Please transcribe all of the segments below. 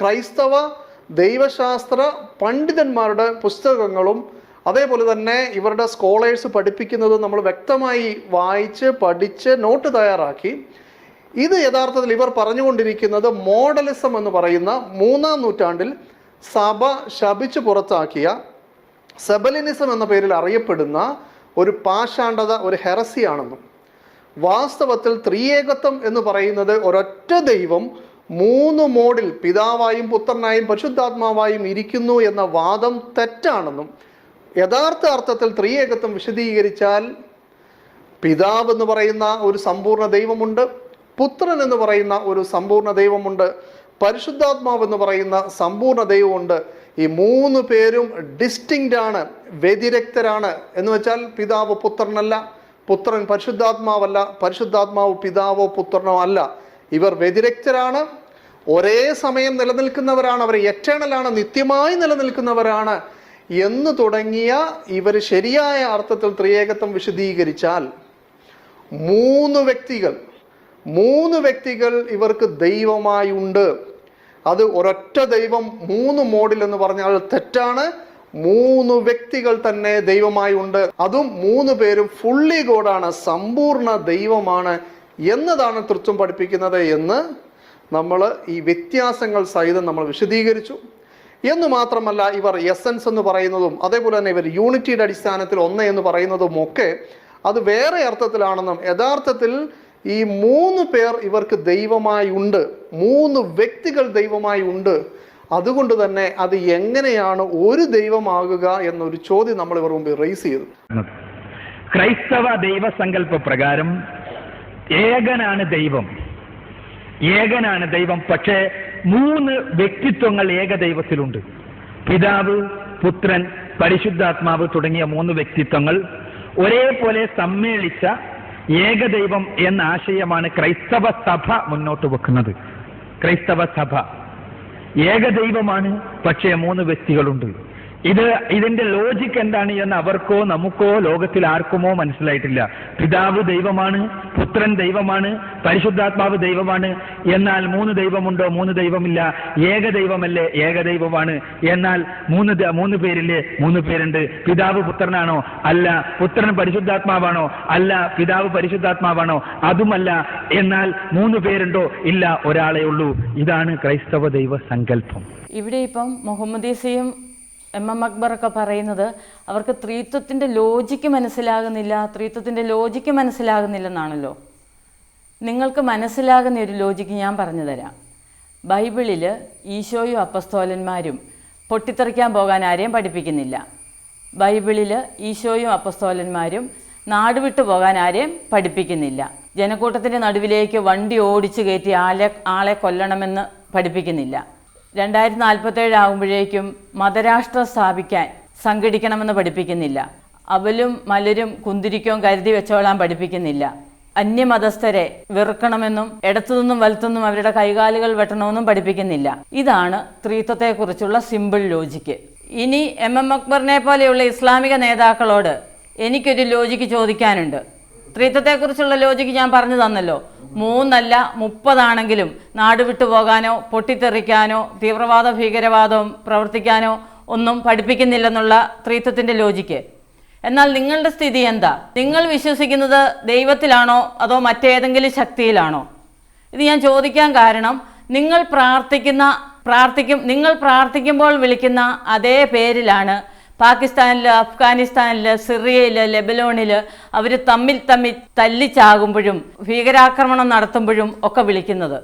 ക്രൈസ്തവ ദൈവശാസ്ത്ര പണ്ഡിതന്മാരുടെ പുസ്തകങ്ങളും അതേപോലെ തന്നെ ഇവരുടെ സ്കോളേഴ്സ് പഠിപ്പിക്കുന്നത് നമ്മൾ വ്യക്തമായി വായിച്ച് പഠിച്ച് നോട്ട് തയ്യാറാക്കി. ഇത് യഥാർത്ഥത്തിൽ ഇവർ പറഞ്ഞുകൊണ്ടിരിക്കുന്നത് മോഡലിസം എന്ന് പറയുന്ന മൂന്നാം നൂറ്റാണ്ടിൽ സഭ ശപിച്ചു പുറത്താക്കിയ സെബലിനിസം എന്ന പേരിൽ അറിയപ്പെടുന്ന ഒരു പാഷാണ്ഡത ഒരു ഹെറസിയാണെന്നും. വാസ്തവത്തിൽ ത്രിയേകത്വം എന്ന് പറയുന്നത് ഒരൊറ്റ ദൈവം മൂന്ന് മോഡിൽ പിതാവായും പുത്രനായും പരിശുദ്ധാത്മാവായും ഇരിക്കുന്നു എന്ന വാദം തെറ്റാണെന്നും യഥാർത്ഥ അർത്ഥത്തിൽ ത്രിയേകത്വം വിശദീകരിച്ചാൽ പിതാവ് എന്ന് പറയുന്ന ഒരു സമ്പൂർണ ദൈവമുണ്ട് പുത്രൻ എന്ന് പറയുന്ന ഒരു സമ്പൂർണ ദൈവമുണ്ട് പരിശുദ്ധാത്മാവ് എന്ന് പറയുന്ന സമ്പൂർണ ദൈവമുണ്ട്. ഈ മൂന്ന് പേരും ഡിസ്റ്റിങ്റ്റ് ആണ് വ്യതിരക്തരാണ്. എന്ന് വെച്ചാൽ പിതാവ് പുത്രനല്ല പുത്രൻ പരിശുദ്ധാത്മാവല്ല പരിശുദ്ധാത്മാവ് പിതാവോ പുത്രനോ അല്ല. ഇവർ വ്യതിരക്തരാണ്. ഒരേ സമയം നിലനിൽക്കുന്നവരാണ്. അവർ എറ്റേണലാണ് നിത്യമായി നിലനിൽക്കുന്നവരാണ്. എന്ന് തുടങ്ങിയ ഇവർ ശരിയായ അർത്ഥത്തിൽ ത്രിയേകത്വം വിശദീകരിച്ചാൽ മൂന്ന് വ്യക്തികൾ മൂന്ന് വ്യക്തികൾ ഇവർക്ക് ദൈവമായി ഉണ്ട്. അത് ഒരൊറ്റ ദൈവം മൂന്ന് മോഡിൽ എന്ന് പറഞ്ഞാൽ തെറ്റാണ്. മൂന്ന് വ്യക്തികൾ തന്നെ ദൈവമായി ഉണ്ട്. അതും മൂന്ന് പേരും ഫുള്ളി ഗോഡാണ് സമ്പൂർണ ദൈവമാണ്. എന്നതാണ് തൃത്വം പഠിപ്പിക്കുന്നത് എന്ന് നമ്മൾ ഈ വ്യത്യാസങ്ങൾ സഹിതം നമ്മൾ വിശദീകരിച്ചു. എന്ന് മാത്രമല്ല ഇവർ എസൻസ് എന്ന് പറയുന്നതും അതേപോലെ തന്നെ ഇവർ യൂണിറ്റിയുടെ അടിസ്ഥാനത്തിൽ ഒന്ന് എന്ന് പറയുന്നതും ഒക്കെ അത് വേറെ അർത്ഥത്തിലാണെന്നും യഥാർത്ഥത്തിൽ ഈ മൂന്ന് പേർ ഇവർക്ക് ദൈവമായി ഉണ്ട് മൂന്ന് വ്യക്തികൾ ദൈവമായി ഉണ്ട്. അതുകൊണ്ട് തന്നെ അത് എങ്ങനെയാണ് ഒരു ദൈവമാകുക എന്നൊരു ചോദ്യം നമ്മൾ ഇവർ മുമ്പ് റേസ് ചെയ്തു. ക്രൈസ്തവ ദൈവസങ്കല്പ പ്രകാരം ഏകനാണ് ദൈവം. ഏകനാണ് ദൈവം. പക്ഷേ മൂന്ന് വ്യക്തിത്വങ്ങൾ ഏകദൈവത്തിലുണ്ട്. പിതാവ് പുത്രൻ പരിശുദ്ധാത്മാവ് തുടങ്ങിയ മൂന്ന് വ്യക്തിത്വങ്ങൾ ഒരേപോലെ സമ്മേളിച്ച ഏകദൈവം എന്ന ആശയമാണ് ക്രൈസ്തവ സഭ മുന്നോട്ട് വെക്കുന്നത്. ക്രൈസ്തവ സഭ. ഏകദൈവമാണ് പക്ഷേ മൂന്ന് വ്യക്തികളുണ്ട്. ഇത് ഇതിന്റെ ലോജിക് എന്താണ് എന്ന് അവർക്കോ നമുക്കോ ലോകത്തിൽ ആർക്കുമോ മനസ്സിലായിട്ടില്ല. പിതാവ് ദൈവമാണ് പുത്രൻ ദൈവമാണ് പരിശുദ്ധാത്മാവ് ദൈവമാണ്. എന്നാൽ മൂന്ന് ദൈവമുണ്ടോ? മൂന്ന് ദൈവമില്ല. ഏക ദൈവമല്ലേ? ഏക ദൈവമാണ്. എന്നാൽ മൂന്ന് മൂന്ന് പേരില്ലേ? മൂന്ന് പേരുണ്ട്. പിതാവ് പുത്രനാണോ? അല്ല. പുത്രൻ പരിശുദ്ധാത്മാവാണോ? അല്ല. പിതാവ് പരിശുദ്ധാത്മാവാണോ? അതുമല്ല. എന്നാൽ മൂന്ന് പേരുണ്ടോ? ഇല്ല. ഒരാളെ ഉള്ളൂ. ഇതാണ് ക്രൈസ്തവ ദൈവ സങ്കല്പം. ഇവിടെ ഇപ്പം മുഹമ്മദീസയും എം എം അക്ബറൊക്കെ പറയുന്നത് അവർക്ക് ത്രീത്വത്തിന്റെ ലോജിക്ക് മനസ്സിലാകുന്നില്ല ത്രീത്വത്തിന്റെ ലോജിക്ക് മനസ്സിലാകുന്നില്ലെന്നാണല്ലോ. നിങ്ങൾക്ക് മനസ്സിലാകുന്ന ഒരു ലോജിക്ക് ഞാൻ പറഞ്ഞു തരാം. ബൈബിളിൽ ഈശോയും അപ്പസ്തോലന്മാരും പൊട്ടിത്തെറിക്കാൻ പോകാൻ ആരെയും പഠിപ്പിക്കുന്നില്ല. ബൈബിളിൽ ഈശോയും അപ്പസ്തോലന്മാരും നാട് വിട്ടു പോകാൻ ആരെയും പഠിപ്പിക്കുന്നില്ല. ജനക്കൂട്ടത്തിന്റെ നടുവിലേക്ക് വണ്ടി ഓടിച്ചു കയറ്റി ആളെ ആളെ കൊല്ലണമെന്ന് പഠിപ്പിക്കുന്നില്ല. രണ്ടായിരത്തി നാൽപ്പത്തേഴ് ആകുമ്പോഴേക്കും മതരാഷ്ട്രം സ്ഥാപിക്കാൻ സംഘടിക്കണമെന്ന് പഠിപ്പിക്കുന്നില്ല. അവലും മലരും കുന്തിരിക്കവും കരുതി വെച്ചോളാൻ പഠിപ്പിക്കുന്നില്ല. അന്യമതസ്ഥരെ വെറുക്കണമെന്നും ഇടത്തുനിന്നും വലത്തുനിന്നും അവരുടെ കൈകാലുകൾ വെട്ടണമെന്നും പഠിപ്പിക്കുന്നില്ല. ഇതാണ് സ്ത്രീത്വത്തെക്കുറിച്ചുള്ള സിമ്പിൾ ലോജിക്ക്. ഇനി എം എം അക്ബറിനെ പോലെയുള്ള ഇസ്ലാമിക നേതാക്കളോട് എനിക്കൊരു ലോജിക്ക് ചോദിക്കാനുണ്ട്. സ്ത്രീത്വത്തെക്കുറിച്ചുള്ള ലോജിക്ക് ഞാൻ പറഞ്ഞു തന്നല്ലോ. മൂന്നല്ല മുപ്പതാണെങ്കിലും നാട് വിട്ടു പോകാനോ പൊട്ടിത്തെറിക്കാനോ തീവ്രവാദ ഭീകരവാദവും പ്രവർത്തിക്കാനോ ഒന്നും പഠിപ്പിക്കുന്നില്ലെന്നുള്ള സ്ത്രീത്വത്തിന്റെ ലോജിക്ക് എന്നാൽ നിങ്ങളുടെ സ്ഥിതി എന്താ? നിങ്ങൾ വിശ്വസിക്കുന്നത് ദൈവത്തിലാണോ അതോ മറ്റേതെങ്കിലും ശക്തിയിലാണോ? ഇത് ഞാൻ ചോദിക്കാൻ കാരണം നിങ്ങൾ പ്രാർത്ഥിക്കുന്ന പ്രാർത്ഥിക്കും നിങ്ങൾ പ്രാർത്ഥിക്കുമ്പോൾ വിളിക്കുന്ന അതേ പേരിലാണ് പാകിസ്ഥാനിൽ അഫ്ഗാനിസ്ഥാനിൽ സിറിയയിൽ ലെബനോണിൽ അവർ തമ്മിൽ തമ്മിൽ തല്ലിച്ചാകുമ്പോഴും ഭീകരാക്രമണം നടത്തുമ്പോഴും ഒക്കെ വിളിക്കുന്നത്.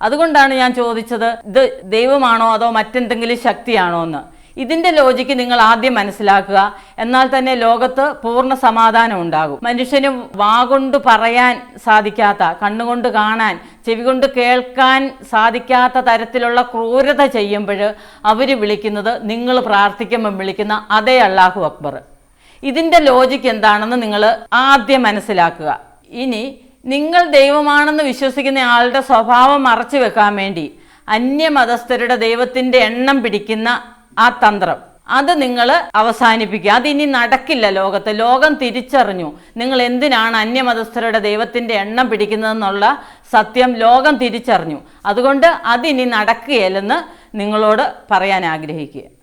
അതുകൊണ്ടാണ് ഞാൻ ചോദിച്ചത് ഇത് ദൈവമാണോ അതോ മറ്റെന്തെങ്കിലും ശക്തിയാണോ എന്ന്. ഇതിന്റെ ലോജിക്ക് നിങ്ങൾ ആദ്യം മനസ്സിലാക്കുക. എന്നാൽ തന്നെ ലോകത്ത് പൂർണ സമാധാനം ഉണ്ടാകും. മനുഷ്യന് വാഗൊണ്ട് പറയാൻ സാധിക്കാത്ത കണ്ണുകൊണ്ട് കാണാൻ ചെവി കൊണ്ട് കേൾക്കാൻ സാധിക്കാത്ത തരത്തിലുള്ള ക്രൂരത ചെയ്യുമ്പോൾ അവർ വിളിക്കുന്നത് നിങ്ങൾ പ്രാർത്ഥിക്കുമ്പം വിളിക്കുന്ന അതേ അള്ളാഹു അക്ബർ. ഇതിന്റെ ലോജിക്ക് എന്താണെന്ന് നിങ്ങൾ ആദ്യം മനസ്സിലാക്കുക. ഇനി നിങ്ങൾ ദൈവമാണെന്ന് വിശ്വസിക്കുന്ന ആളുടെ സ്വഭാവം മറച്ചു വെക്കാൻ വേണ്ടി അന്യമതസ്ഥരുടെ ദൈവത്തിന്റെ എണ്ണം പിടിക്കുന്ന ആ തന്ത്രം. അത് നിങ്ങൾ അവസാനിപ്പിക്കുക. അതിനി നടക്കില്ല ലോകത്ത്. ലോകം തിരിച്ചറിഞ്ഞു. നിങ്ങൾ എന്തിനാണ് അന്യമതസ്ഥരുടെ ദൈവത്തിന്റെ എണ്ണം പിടിക്കുന്നതെന്നുള്ള സത്യം ലോകം തിരിച്ചറിഞ്ഞു. അതുകൊണ്ട് അതിനി നടക്കുകയില്ലെന്ന് നിങ്ങളോട് പറയാൻ ആഗ്രഹിക്കുക